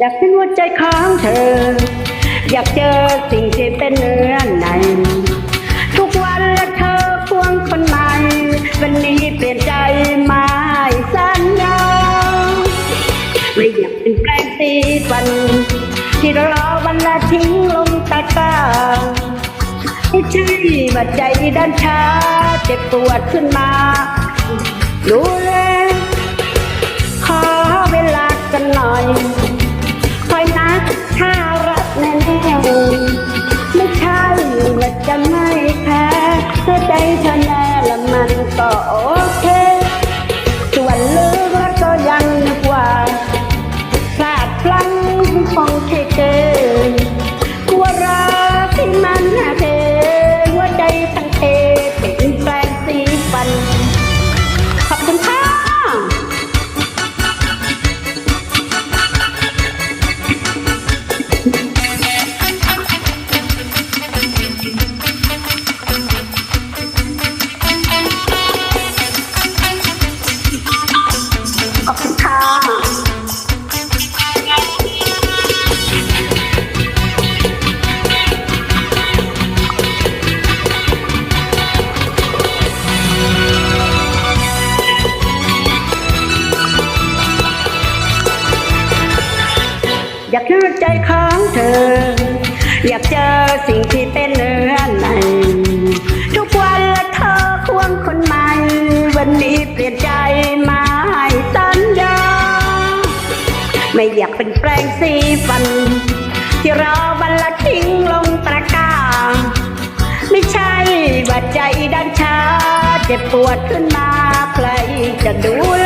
อยากเป็นหัวใจของเธอ อยากเจอสิ่งที่เป็นเนื้อในทุกวันและเธอควงคนใหม่ วันนี้เปลี่ยนใจม่สัญญาไม่อยากเป็นแปลงสีฟัน ที่รอวันละทิ้งลงตะกร้าไม่ใช่ว่าใจด้านช้าเจ็บปวดขึ้นมา ดูแล ก็โอเค ส่วนลึกแล้วก็ยังนึกว่าพลาดพลั้งคงเทเกินก อยากรู้ใจของเธอ อยากเจอสิ่งที่เป็นเนื้อในทุกวันและเธอควงคนใหม่ วันนี้เปลี่ยนใจมาให้สัญญา ไม่อยากเป็นแปลงสีฟัน ที่รอวันละทิ้งลงตะกร้าไม่ใช่ว่าใจด้านช้าเจ็บปวดขึ้นมาใครจะดูแล